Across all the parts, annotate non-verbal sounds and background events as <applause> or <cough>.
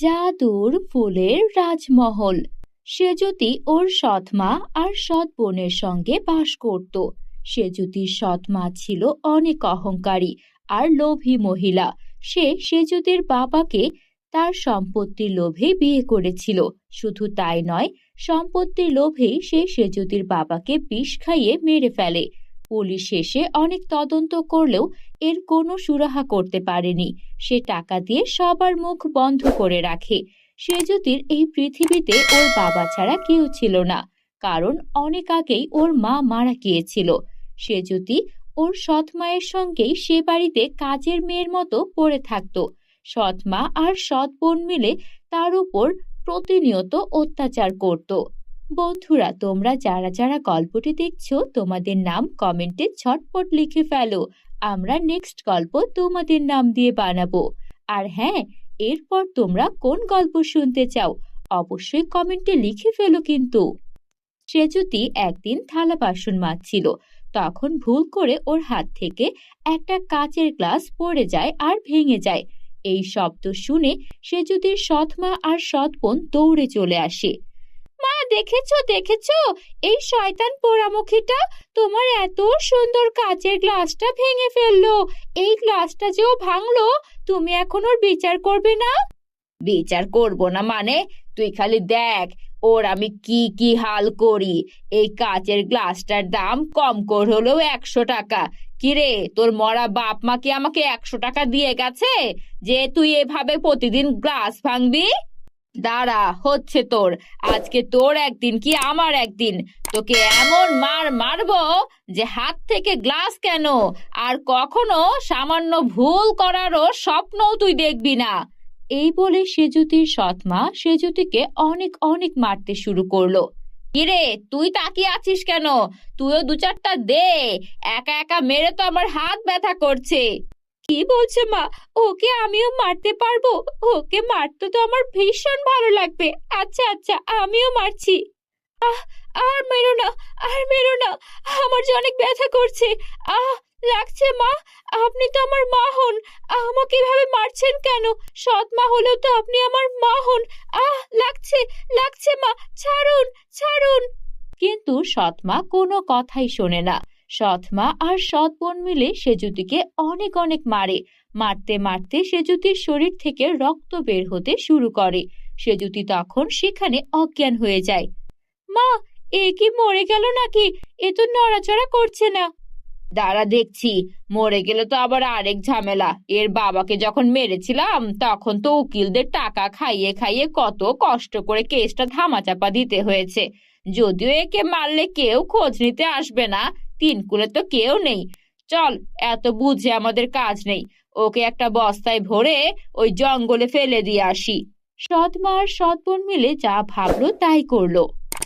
জাদুর ফুলের রাজমহল। সেজুতি ওর সৎ মা আর সৎ বোনের সঙ্গে বাস করত। সেজুতির সৎ মা ছিল অনেক অহংকারী আর লোভী মহিলা। সে সেজুতির বাবাকে তার সম্পত্তির লোভে বিয়ে করেছিল। শুধু তাই নয়, সম্পত্তির লোভেই সে সেজুতির বাবাকে বিষ খাইয়ে মেরে ফেলে। পুলিশ এসে অনেক তদন্ত করলেও এর কোনো সুরাহা করতে পারেনি। সে টাকা দিয়ে সবার মুখ বন্ধ করে রাখে। সেজুতির এই পৃথিবীতে ওর বাবা ছাড়া কেউ ছিল না। কারণ অনেক আগেই ওর মা মারা গিয়েছিল। সেজুতি ওর সৎ মায়ের সঙ্গেই সে বাড়িতে কাজের মেয়ের মতো পড়ে থাকতো। সৎ মা আর সৎ বোন মিলে তার উপর প্রতিনিয়ত অত্যাচার করত। বন্ধুরা, তোমরা যারা যারা গল্পটি দেখছ, তোমাদের নাম কমেন্টে ছটপট লিখে ফেলো। আমরা নেক্সট গল্প তোমাদের নাম দিয়ে বানাবো। আর হ্যাঁ এরপর তোমরা কোন গল্প শুনতে চাও, অবশ্যই কমেন্টে লিখে ফেলো কিন্তু। সেজুতি একদিন থালা বাসন মাজছিল, তখন ভুল করে ওর হাত থেকে একটা কাচের গ্লাস পড়ে যায় আর ভেঙে যায়। এই শব্দ শুনে সেজুতির সৎ মা আর সৎ বোন দৌড়ে চলে আসে। মা, দেখেছ দেখেছ? এই শয়তান পোড়ামুখীটা তোমার এত সুন্দর কাচের গ্লাসটা ভেঙে ফেলল। এই গ্লাসটা যে ও ভাঙলো, তুমি এখন ওর বিচার করবে না? বিচার করব না মানে? তুই খালি দেখ, ওর আমি কি কি হাল করি? এই কাচের গ্লাসটার দাম কম কর হলেও একশো টাকা। কিরে, তোর মরা বাপ মা কি আমাকে একশো টাকা দিয়ে গেছে? যে তুই এভাবে প্রতিদিন গ্লাস ভাঙবি? দাঁড়া, হচ্ছে তোর। আজকে তোর একদিন কি আমার একদিন? তোকে এমন মার মারবো যে হাত থেকে গ্লাস কেন? আর কখনো সামান্য ভুল করারও স্বপ্নও তুই দেখবি না। এই বলে সেজুতির সৎমা সেজুতিকে অনেক অনেক মারতে শুরু করল। কিরে, তুই তাকিয়ে আছিস কেন? তুইও দু চারটা দে। একা একা মেরে তো আমার হাত ব্যথা করছে। কি বলছে মা? ওকে আমিও মারতে পারব? ওকে মারতে তো আমার ভীষণ ভালো লাগবে। আচ্ছা আচ্ছা আমিও মারছি। আহ, আর মেরো না, আর মেরো না। আমার যে অনেক ব্যথা করছে। আহ, লাগছে মা? আপনি তো আমার মা হন। আমাকে এভাবে মারছেন কেন? সৎ মা হলেও তো আপনি আমার মা হন। আহ, লাগছে লাগছে মা। ছাড়ুন ছাড়ুন। কিন্তু সৎ মা কোনো কথাই শোনে না। সৎ মা আর সৎ বোন মিলে সেজুতিকে অনেক অনেক মারে। মারতে মারতে সেজুতির শরীর থেকে রক্ত বের হতে শুরু করে। সেজুতি তখন সেখানে অজ্ঞান হয়ে যায়। মা, এ কি মরে গেল নাকি? এ তো নড়াচড়া করছে না। দাঁড়া দেখছি, মরে গেলে তো আবার আরেক ঝামেলা। এর বাবাকে যখন মেরেছিলাম, তখন তো উকিলদের টাকা খাইয়ে খাইয়ে কত কষ্ট করে কেসটা ধামাচাপা দিতে হয়েছে। যদিও একে মারলে কেউ খোঁজ নিতে আসবে না। তিন কুলে তো কেউ নেই। চল, এত বুঝে আমাদের কাজ নেই। ওকে একটা বস্তায় ভরে ওই জঙ্গলে ফেলে দিয়ে আসি। সৎ মা আর সৎ বোন মিলে যা ভাবলো তাই করল।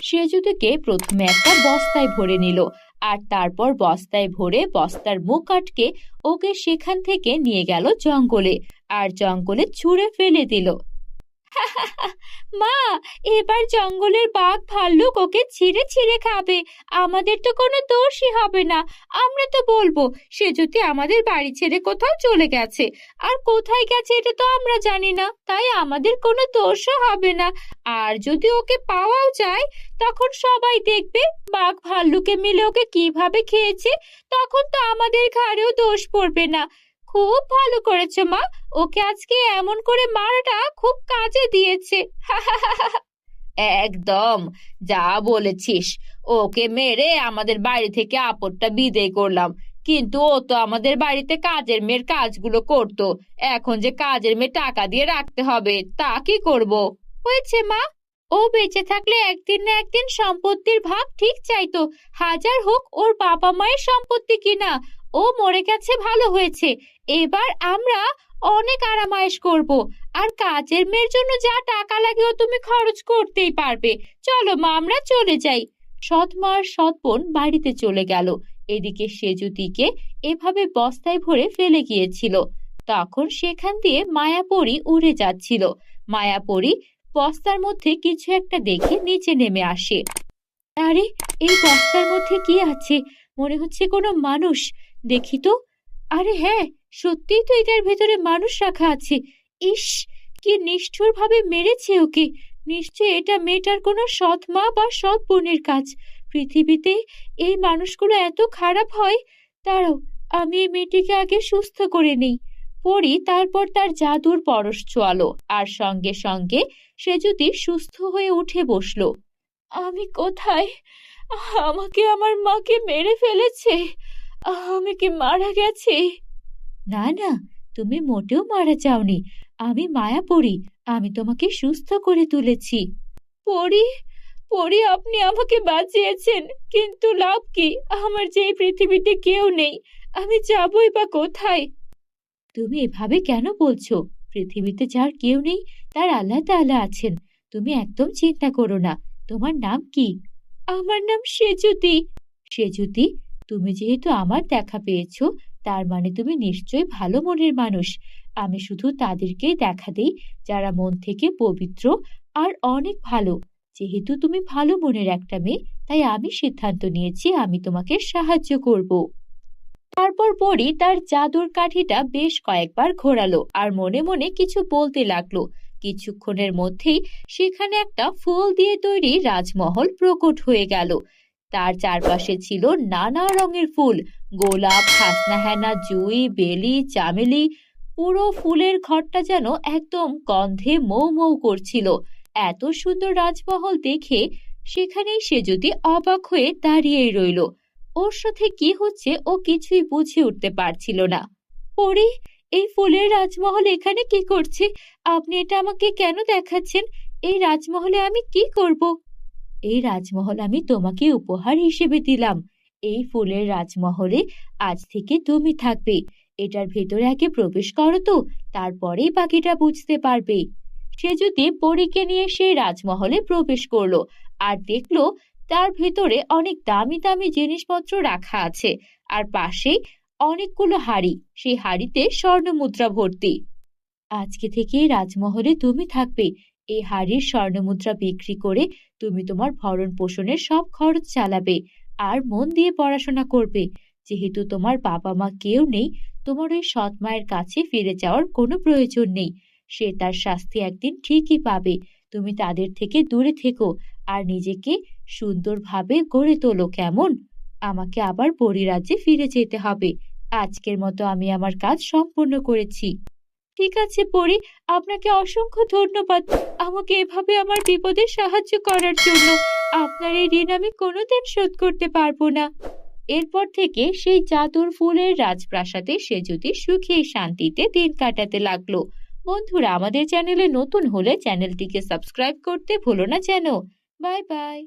সেজুতিকে প্রথমে একটা বস্তায় ভরে নিল আর তারপর বস্তায় ভরে বস্তার মুখ আটকে ওকে সেখান থেকে নিয়ে গেল জঙ্গলে আর জঙ্গলে ছুঁড়ে ফেলে দিল। <laughs> মা, এবার জঙ্গলের বাঘ ভাল্লুক ওকে ছিঁড়ে ছিঁড়ে খাবে। আমাদের তো কোনো দোষই হবে না। আমরা তো বলব, সে যদি আমাদের বাড়ি ছেড়ে কোথাও চলে গেছে। আর কোথায় গেছে এটা তো আমরা জানি না, তাই আমাদের কোনো দোষও হবে না। আর যদি ওকে পাওয়াও যায়, তখন সবাই দেখবে বাঘ ভাল্লুকে মিলে ওকে কীভাবে খেয়েছে, তখন তো আমাদের ঘাড়েও দোষ পড়বে না। খুব ভালো করেছ মা। ওকে আজকে এমন করে মারাটা খুব কাজে দিয়েছে। একদম, যা বলেছিস। ওকে মেরে আমাদের বাড়ি থেকে আপদটা বিদেয় করলাম। কিন্তু ও তো আমাদের বাড়িতে কাজের মেয়ের কাজগুলো করতো। এখন যে কাজের মেয়ে টাকা দিয়ে রাখতে হবে, তা কি করব? হয়েছে মা। ও বেঁচে থাকলে একদিন না একদিন সম্পত্তির ভাগ ঠিক চাইতো। হাজার হোক ওর বাবা মায়ের সম্পত্তি কিনা। ও মরে গেছে, ভালো হয়েছে। এবার আমরা অনেক আরামায়েশ করব। আর কাজের মেয়ের জন্য যা টাকা লাগে ও তুমি খরচ করতেই পারবে। চলো মা, আমরা চলে যাই। সৎ মা আর সৎ বোন বাড়িতে চলে গেল। এদিকে সেজুতিকে এভাবে বস্তায় ভরে ফেলে গিয়েছিল। তখন সেখান দিয়ে মায়াপরি উড়ে যাচ্ছিল। মায়াপরি বস্তার মধ্যে কিছু একটা দেখে নিচে নেমে আসে। আরে, এই বস্তার মধ্যে কি আছে? মনে হচ্ছে কোনো মানুষ। দেখি তো। আরে হ্যাঁ সত্যিই তো এটার ভেতরে মানুষ রাখা আছে। ইস, কি নিষ্ঠুরভাবে মেরেছে ওকে। নিশ্চয় এটা মেয়েটার কোনো সৎ মা বা সৎ বোনের কাজ। পৃথিবীতে এই মানুষগুলো এত খারাপ হয়। দাঁড়াও, আমি এই মেয়েটিকে আগে সুস্থ করে নেই। পরি তারপর তার জাদুর পরশ ছোয়ালো আর সঙ্গে সঙ্গে সে যদি সুস্থ হয়ে উঠে বসল। আমি কোথায়? আমাকে আমার মাকে মেরে ফেলেছে। আমি কি মারা গেছি? না না, তুমি মোটেও মারা যাওনি। আমি মায়া পড়ি আমি তোমাকে সুস্থ করে তুলেছি। পড়ি পড়ি আপনি আমাকে বাঁচিয়েছেন, কিন্তু লাভ কি? আমার যে পৃথিবীতে কেউ নেই, আমি যাবই বা কোথায়? তুমি এভাবে কেন বলছো? পৃথিবীতে যার কেউ নেই, তার আল্লাহ তাআলা আছেন। তুমি একদম চিন্তা করো না, তোমার নাম কি? আমার নাম সেজুতি। সেজুতি? তুমি যেহেতু আমার দেখা পেয়েছ, তার মানে তুমি নিশ্চয়ই ভালো মনের মানুষ। আমি শুধু তাদেরকেই দেখা দেই, যারা মন থেকে পবিত্র আর অনেক ভালো। যেহেতু তুমি ভালো মনের একটা মেয়ে, তাই আমি সিদ্ধান্ত নিয়েছি আমি তোমাকে সাহায্য করব। তারপর পরি তার জাদুর কাঠিটা বেশ কয়েকবার ঘোরালো আর মনে মনে কিছু বলতে লাগল। কিছুক্ষণের মধ্যেই সেখানে একটা ফুল দিয়ে তৈরি রাজমহল প্রকট হয়ে গেল। তার চারপাশে ছিল নানা রঙের ফুল। গোলাপ খাসনা হাসনাহেনা, জুই, বেলি, চামেলি, পুরো ফুলের ঘরটা যেন একদম গন্ধে মৌ মৌ করছিল। এত সুন্দর রাজমহল দেখে সেখানেই সে যদি অবাক হয়ে দাঁড়িয়েই রইল। ওর সাথে কি হচ্ছে ও কিছুই বুঝে উঠতে পারছিল না। পরি এই ফুলের রাজমহল এখানে কি করছে? আপনি এটা আমাকে কেন দেখাচ্ছেন? এই রাজমহলে আমি কি করব? এই রাজমহল আমি তোমাকে উপহার হিসেবে দিলাম। এই ফুলের রাজমহলে আজ থেকে তুমি থাকবে। এটার ভেতরে আগে প্রবেশ করো তো, তারপরেই বাকিটা বুঝতে পারবে। সে যদি পরীকে নিয়ে সেই রাজমহলে প্রবেশ করল আর দেখল তার ভেতরে অনেক দামি দামি জিনিসপত্র রাখা আছে আর পাশেই অনেকগুলো হাড়ি, সেই হাড়িতে স্বর্ণ মুদ্রা ভর্তি। আজকে থেকে রাজমহলে তুমি থাকবে। এই হাড়ির স্বর্ণ মুদ্রা বিক্রি করে তুমি তোমার ভরণ পোষণের সব খরচ চালাবে আর মন দিয়ে পড়াশোনা করবে। যেহেতু তোমার বাবা মা কেউ নেই, তোমার ওই সৎ মায়ের কাছে ফিরে যাওয়ার কোনো প্রয়োজন নেই। সে তার শাস্তি একদিন ঠিকই পাবে। তুমি তাদের থেকে দূরে থেকো আর নিজেকে সুন্দরভাবে গড়ে তোলো কেমন? আমাকে আবার পরিরাজ্যে ফিরে যেতে হবে। আজকের মতো আমি আমার কাজ সম্পূর্ণ করেছি। ঠিক আছে, পরি। আপনাকে অসংখ্য ধন্যবাদ আমাকে এভাবে আমার বিপদে সাহায্য করার জন্য। আপনার এই ঋণ আমি কোনোদিন শোধ করতে পারব না। এরপর থেকে সেই জাদুর ফুলের রাজপ্রাসাদে সে যদি সুখে শান্তিতে দিন কাটাতে লাগল। বন্ধুরা, আমাদের চ্যানেলে নতুন হলে চ্যানেলটিকে সাবস্ক্রাইব করতে ভুলো না যেন। Bye bye.